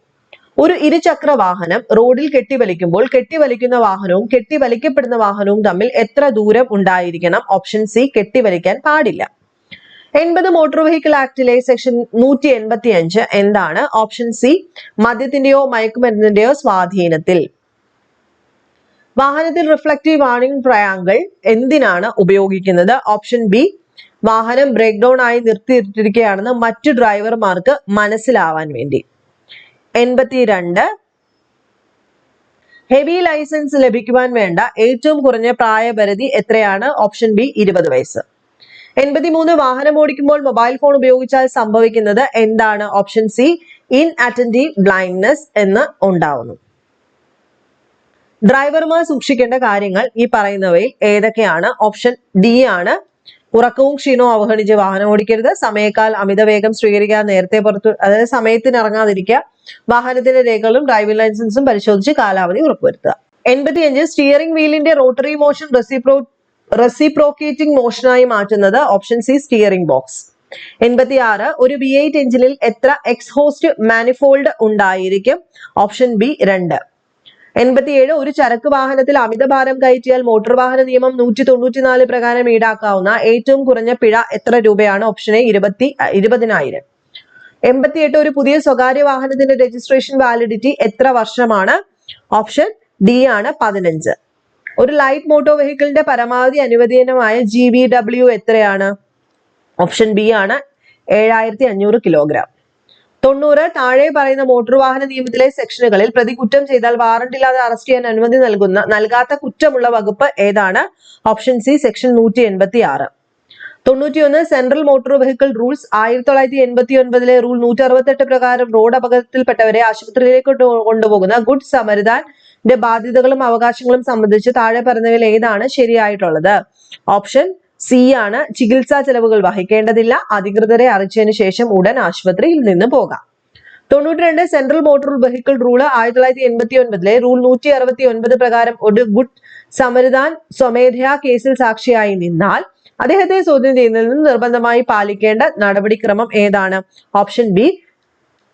ഒരു ഇരുചക്ര വാഹനം റോഡിൽ കെട്ടിവലിക്കുമ്പോൾ കെട്ടിവലിക്കുന്ന വാഹനവും കെട്ടിവലിക്കപ്പെടുന്ന വാഹനവും തമ്മിൽ എത്ര ദൂരം ഉണ്ടായിരിക്കണം? ഓപ്ഷൻ സി കെട്ടിവലിക്കാൻ പാടില്ല. എൺപത് മോട്ടോർ വെഹിക്കിൾ ആക്ടിലെ സെക്ഷൻ നൂറ്റി എൺപത്തി അഞ്ച് എന്താണ്? ഓപ്ഷൻ സി മദ്യത്തിന്റെയോ മയക്കുമരുന്നിന്റെയോ സ്വാധീനത്തിൽ. വാഹനത്തിൽ റിഫ്ലക്റ്റീവ് വാണിംഗ് ട്രയാങ്കിൾ എന്തിനാണ് ഉപയോഗിക്കുന്നത്? ഓപ്ഷൻ ബി വാഹനം ബ്രേക്ക് ഡൗൺ ആയി നിർത്തിയിട്ടിരിക്കുകയാണെന്ന് മറ്റു ഡ്രൈവർമാർക്ക് മനസ്സിലാവാൻ വേണ്ടി. എൺപത്തിരണ്ട് ഹെവി ലൈസൻസ് ലഭിക്കുവാൻ വേണ്ട ഏറ്റവും കുറഞ്ഞ പ്രായപരിധി എത്രയാണ്? ഓപ്ഷൻ ബി ഇരുപത് വയസ്സ്. എൺപത്തിമൂന്ന് വാഹനം ഓടിക്കുമ്പോൾ മൊബൈൽ ഫോൺ ഉപയോഗിച്ചാൽ സംഭവിക്കുന്നത് എന്താണ്? Option C inattentive blindness എന്ന് ഉണ്ടാവുന്നു. ഡ്രൈവർമാർ സൂക്ഷിക്കേണ്ട കാര്യങ്ങൾ ഈ പറയുന്നവയിൽ ഏതൊക്കെയാണ്? ഓപ്ഷൻ ഡി ആണ്. ഉറക്കവും ക്ഷീണവും അവഗണിച്ച് വാഹനം ഓടിക്കരുത്. സമയക്കാൽ അമിത വേഗം സ്വീകരിക്കാൻ നേരത്തെ പുറത്തു അതായത് സമയത്തിന് ഇറങ്ങാതിരിക്കുക. വാഹനത്തിന്റെ രേഖകളും ഡ്രൈവിംഗ് ലൈസൻസും പരിശോധിച്ച് കാലാവധി ഉറപ്പുവരുത്തുക. എൺപത്തിയഞ്ച് സ്റ്റിയറിംഗ് വീലിന്റെ റോട്ടറി മോഷൻ റെസിപ്രോ റെസിപ്രോക്കേറ്റിംഗ് മോഷനായി മാറ്റുന്നത് ഓപ്ഷൻ സി സ്റ്റിയറിംഗ് ബോക്സ് എൺപത്തിയാറ് ഒരു വി എയ്റ്റ് എഞ്ചിനിൽ എത്ര എക്സ്ഹോസ്റ്റ് മാനിഫോൾഡ് ഉണ്ടായിരിക്കും? ഓപ്ഷൻ ബി രണ്ട്. എൺപത്തിയേഴ് ഒരു ചരക്ക് വാഹനത്തിൽ അമിത ഭാരം കയറ്റിയാൽ മോട്ടോർ വാഹന നിയമം നൂറ്റി തൊണ്ണൂറ്റിനാല് പ്രകാരം ഈടാക്കാവുന്ന ഏറ്റവും കുറഞ്ഞ പിഴ എത്ര രൂപയാണ്? ഓപ്ഷൻ എ ഇരുപത്തി ഇരുപതിനായിരം. എൺപത്തിയെട്ട് ഒരു പുതിയ സ്വകാര്യ വാഹനത്തിന്റെ രജിസ്ട്രേഷൻ വാലിഡിറ്റി എത്ര വർഷമാണ്? ഓപ്ഷൻ ഡി ആണ് പതിനഞ്ച്. ഒരു ലൈറ്റ് മോട്ടോർ വെഹിക്കിളിന്റെ പരമാവധി അനുവദനമായ ജി വി ഡബ്ല്യു എത്രയാണ്? ഓപ്ഷൻ ബി ആണ് ഏഴായിരത്തി അഞ്ഞൂറ് കിലോഗ്രാം തൊണ്ണൂറ് താഴെ പറയുന്ന മോട്ടോർ വാഹന നിയമത്തിലെ സെക്ഷനുകളിൽ പ്രതി കുറ്റം ചെയ്താൽ വാറണ്ട് ഇല്ലാതെ അറസ്റ്റ് ചെയ്യാൻ അനുമതി നൽകുന്ന നൽകാത്ത കുറ്റമുള്ള വകുപ്പ് ഏതാണ്? ഓപ്ഷൻ സി സെക്ഷൻ നൂറ്റി എൺപത്തി ആറ് തൊണ്ണൂറ്റിയൊന്ന് സെൻട്രൽ മോട്ടോർ വെഹിക്കിൾ റൂൾസ് ആയിരത്തി തൊള്ളായിരത്തി എൺപത്തി ഒൻപതിലെ റൂൾ നൂറ്റി അറുപത്തെട്ട് പ്രകാരം റോഡ് അപകടത്തിൽപ്പെട്ടവരെ ആശുപത്രിയിലേക്ക് കൊണ്ടുപോകുന്ന ഗുഡ് സമരിതാന്റെ ബാധ്യതകളും അവകാശങ്ങളും സംബന്ധിച്ച് താഴെ പറഞ്ഞവയിൽ ഏതാണ് ശരിയായിട്ടുള്ളത്? ഓപ്ഷൻ സി ആണ് ചികിത്സാ ചെലവുകൾ വഹിക്കേണ്ടതില്ല. അധികൃതരെ അറിയിച്ചതിന് ശേഷം ഉടൻ ആശുപത്രിയിൽ നിന്ന് പോകാം. തൊണ്ണൂറ്റി രണ്ട് സെൻട്രൽ മോട്ടോർ വെഹിക്കിൾ റൂൾ ആയിരത്തി തൊള്ളായിരത്തി എൺപത്തി ഒൻപതിലെ റൂൾ നൂറ്റി അറുപത്തി ഒൻപത് പ്രകാരം ഒരു ഗുഡ് സമരദാൻ സ്വമേധയാ കേസിൽ സാക്ഷിയായി നിന്നാൽ അദ്ദേഹത്തെ ചോദ്യം ചെയ്യുന്നതിൽ നിന്ന് നിർബന്ധമായി പാലിക്കേണ്ട നടപടിക്രമം ഏതാണ്? ഓപ്ഷൻ ബി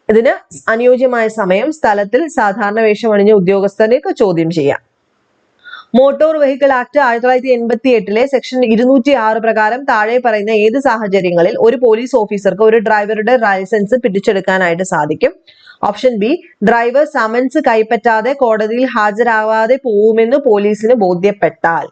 ഇതിന് അനുയോജ്യമായ സമയം സ്ഥലത്തിൽ സാധാരണ വേഷം അണിഞ്ഞ ഉദ്യോഗസ്ഥരെയൊക്കെ ചോദ്യം ചെയ്യാം. മോട്ടോർ വെഹിക്കിൾ ആക്ട് ആയിരത്തി തൊള്ളായിരത്തി എൺപത്തി എട്ടിലെ സെക്ഷൻ ഇരുന്നൂറ്റി ആറ് പ്രകാരം താഴെ പറയുന്ന ഏത് സാഹചര്യങ്ങളിൽ ഒരു പോലീസ് ഓഫീസർക്ക് ഒരു ഡ്രൈവറുടെ ലൈസൻസ് പിടിച്ചെടുക്കാനായിട്ട് സാധിക്കും? ഓപ്ഷൻ ബി ഡ്രൈവർ സമൻസ് കൈപ്പറ്റാതെ കോടതിയിൽ ഹാജരാവാതെ പോവുമെന്ന് പോലീസിന് ബോധ്യപ്പെട്ടാൽ.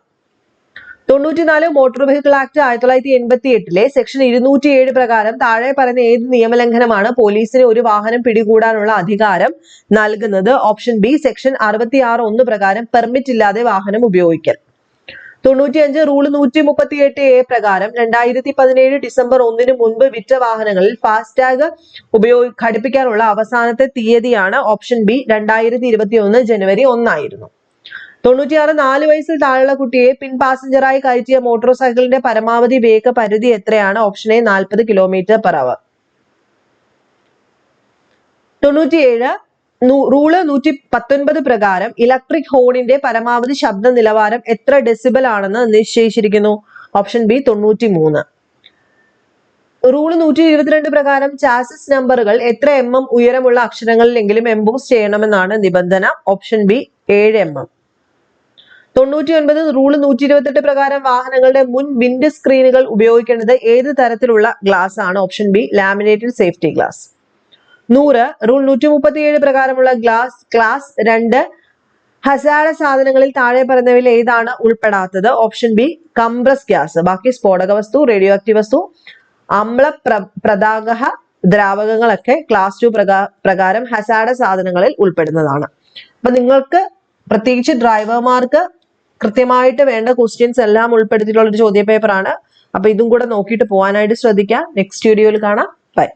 തൊണ്ണൂറ്റിനാല് മോട്ടോർ വെഹിക്കിൾ ആക്ട് ആയിരത്തി തൊള്ളായിരത്തി എൺപത്തി എട്ടിലെ സെക്ഷൻ ഇരുന്നൂറ്റി ഏഴ് പ്രകാരം താഴെ പറയുന്ന ഏത് നിയമലംഘനമാണ് പോലീസിന് ഒരു വാഹനം പിടികൂടാനുള്ള അധികാരം നൽകുന്നത്? ഓപ്ഷൻ ബി സെക്ഷൻ അറുപത്തി ആറ് ഒന്ന് പ്രകാരം പെർമിറ്റ് ഇല്ലാതെ വാഹനം ഉപയോഗിക്കൽ. തൊണ്ണൂറ്റിയഞ്ച് റൂൾ നൂറ്റി മുപ്പത്തി എട്ട് എ പ്രകാരം രണ്ടായിരത്തി പതിനേഴ് ഡിസംബർ ഒന്നിന് മുൻപ് വിറ്റ വാഹനങ്ങളിൽ ഫാസ്ടാഗ് ഉപയോഗി ഘടിപ്പിക്കാനുള്ള അവസാനത്തെ തീയതിയാണ് ഓപ്ഷൻ ബി രണ്ടായിരത്തി ഇരുപത്തി ഒന്ന് ജനുവരി ഒന്നായിരുന്നു. തൊണ്ണൂറ്റിയാറ് നാല് വയസ്സിൽ താഴെയുള്ള കുട്ടിയെ പിൻ പാസഞ്ചറായി കയറ്റിയ മോട്ടോർ സൈക്കിളിന്റെ പരമാവധി വേഗ പരിധി എത്രയാണ്? ഓപ്ഷൻ എ നാൽപ്പത് കിലോമീറ്റർ പെർ അവർ. തൊണ്ണൂറ്റിയേഴ് റൂൾ നൂറ്റി പത്തൊൻപത് പ്രകാരം ഇലക്ട്രിക് ഹോണിന്റെ പരമാവധി ശബ്ദ നിലവാരം എത്ര ഡെസിബൽ ആണെന്ന് നിശ്ചയിച്ചിരിക്കുന്നു? ഓപ്ഷൻ ബി തൊണ്ണൂറ്റി മൂന്ന് റൂൾ നൂറ്റി ഇരുപത്തിരണ്ട് പ്രകാരം ചാസസ് നമ്പറുകൾ എത്ര എം എം ഉയരമുള്ള അക്ഷരങ്ങളിലെങ്കിലും എംബോസ് ചെയ്യണമെന്നാണ് നിബന്ധന. ഓപ്ഷൻ ബി ഏഴ് എം എം. തൊണ്ണൂറ്റി ഒൻപത് റൂൾ നൂറ്റി ഇരുപത്തെട്ട് പ്രകാരം വാഹനങ്ങളുടെ മുൻ വിൻഡ് സ്ക്രീനുകൾ ഉപയോഗിക്കേണ്ടത് ഏത് തരത്തിലുള്ള ഗ്ലാസ് ആണ്? Option B laminated safety glass. നൂറ് റൂൾ നൂറ്റി മുപ്പത്തിയേഴ് പ്രകാരമുള്ള ഗ്ലാസ് ക്ലാസ് രണ്ട് ഹസാര സാധനങ്ങളിൽ താഴെ പറയുന്നവയിൽ ഏതാണ് ഉൾപ്പെടാത്തത്? Option B compress gas. ബാക്കി സ്ഫോടക വസ്തു റേഡിയോ ആക്റ്റീവ് വസ്തു അമ്ല പ്ര പ്രതാക ദ്രാവകങ്ങളൊക്കെ ക്ലാസ് ടു പ്രകാ പ്രകാരം ഹസാഡ സാധനങ്ങളിൽ ഉൾപ്പെടുന്നതാണ്. അപ്പൊ നിങ്ങൾക്ക് പ്രത്യേകിച്ച് ഡ്രൈവർമാർക്ക് കൃത്യമായിട്ട് വേണ്ട ക്വസ്റ്റ്യൻസ് എല്ലാം ഉൾപ്പെടുത്തിയിട്ടുള്ള ഒരു ചോദ്യ പേപ്പറാണ് അപ്പൊ ഇതും കൂടെ നോക്കിയിട്ട് പോകാനായിട്ട് ശ്രദ്ധിക്കാം. നെക്സ്റ്റ് വീഡിയോയിൽ കാണാം. ബൈ